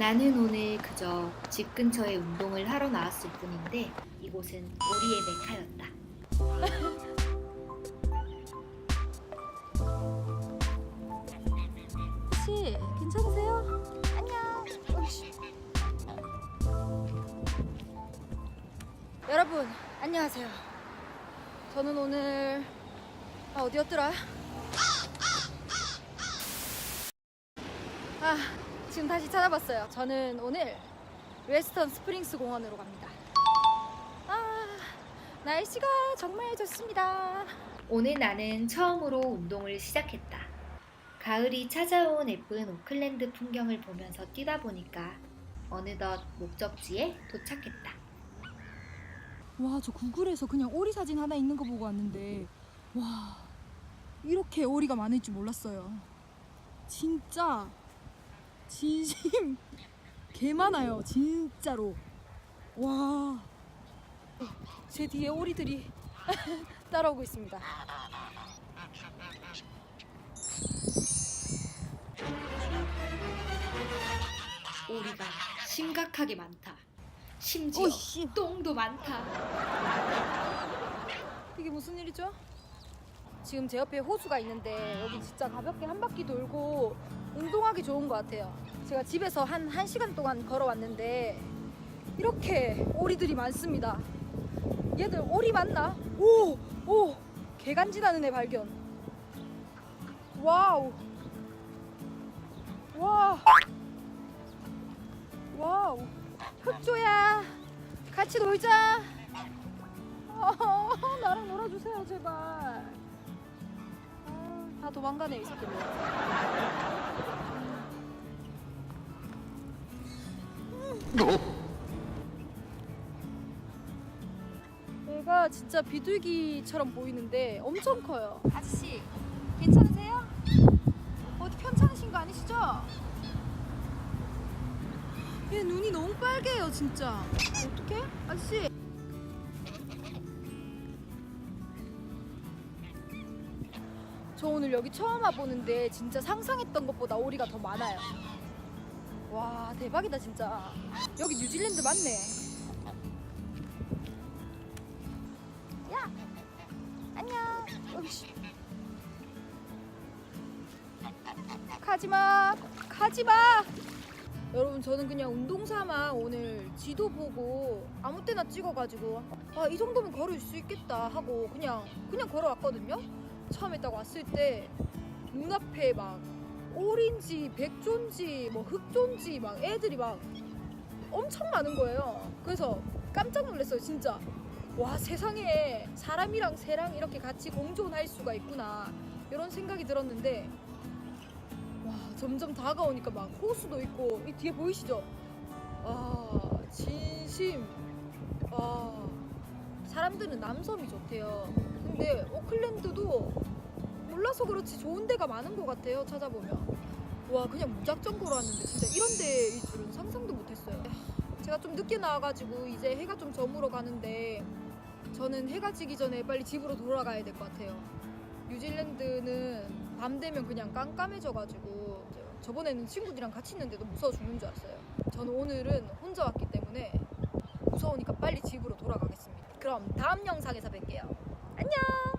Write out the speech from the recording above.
나는 오늘 그저 집 근처에 운동을 하러 나왔을 뿐인데 이곳은 오리의 메카였다. 혹시 괜찮으세요? 안녕. 여러분 안녕하세요. 저는 오늘 아 어디였더라? 아 지금 다시 찾아봤어요. 저는 오늘 웨스턴 스프링스 공원으로 갑니다. 아 날씨가 정말 좋습니다. 오늘 나는 처음으로 운동을 시작했다. 가을이 찾아온 예쁜 오클랜드 풍경을 보면서 뛰다 보니까 어느덧 목적지에 도착했다. 와, 저 구글에서 그냥 오리 사진 하나 있는 거 보고 왔는데, 와, 이렇게 오리가 많을 줄 몰랐어요. 진짜, 진심, 개 많아요, 진짜로. 와, 제 뒤에 오리들이 따라오고 있습니다. 오리가 심각하게 많다. 심지어 오씨, 똥도 많다. 이게 무슨 일이죠? 지금 제 옆에 호수가 있는데 여기 진짜 가볍게 한 바퀴 돌고 운동하기 좋은 것 같아요. 제가 집에서 한 1시간 동안 걸어왔는데 이렇게 오리들이 많습니다. 얘들 오리 맞나? 오! 오! 개간지나는 애 발견. 와우! 와! 와우! 흑조야! 같이 놀자! 어, 나랑 놀아주세요 제발 아, 다 도망가네 이 새끼들 얘가 진짜 비둘기처럼 보이는데 엄청 커요 아저씨 괜찮으세요? 어디 편찮으신 거 아니시죠? 얘 눈이 너무 빨개요 진짜 어떡해? 아저씨 저 오늘 여기 처음 와보는데 진짜 상상했던 것보다 오리가 더 많아요. 와 대박이다 진짜. 여기 뉴질랜드 맞네. 야 안녕. 어이씨. 가지마 가지마. 여러분 저는 그냥 운동 삼아 오늘 지도 보고 아무 때나 찍어가지고 아 이 정도면 걸을 수 있겠다 하고 그냥 그냥 걸어왔거든요. 처음에 딱 왔을 때 눈앞에 막 오린지 백존지 뭐 흑존지 막 애들이 막 엄청 많은 거예요. 그래서 깜짝 놀랐어요, 진짜. 와 세상에 사람이랑 새랑 이렇게 같이 공존할 수가 있구나 이런 생각이 들었는데 와 점점 다가오니까 막 호수도 있고 이 뒤에 보이시죠? 아 진심 아 사람들은 남섬이 좋대요. 근데 오클랜드도 몰라서 그렇지 좋은 데가 많은 것 같아요. 찾아보면 와 그냥 무작정 걸어왔는데 진짜 이런 데일 줄은 상상도 못했어요. 제가 좀 늦게 나와가지고 이제 해가 좀 저물어 가는데 저는 해가 지기 전에 빨리 집으로 돌아가야 될 것 같아요. 뉴질랜드는 밤 되면 그냥 깜깜해져가지고 저번에는 친구들이랑 같이 있는데도 무서워 죽는 줄 알았어요. 저는 오늘은 혼자 왔기 때문에 무서우니까 빨리 집으로 돌아가겠습니다. 그럼 다음 영상에서 뵐게요. 안녕!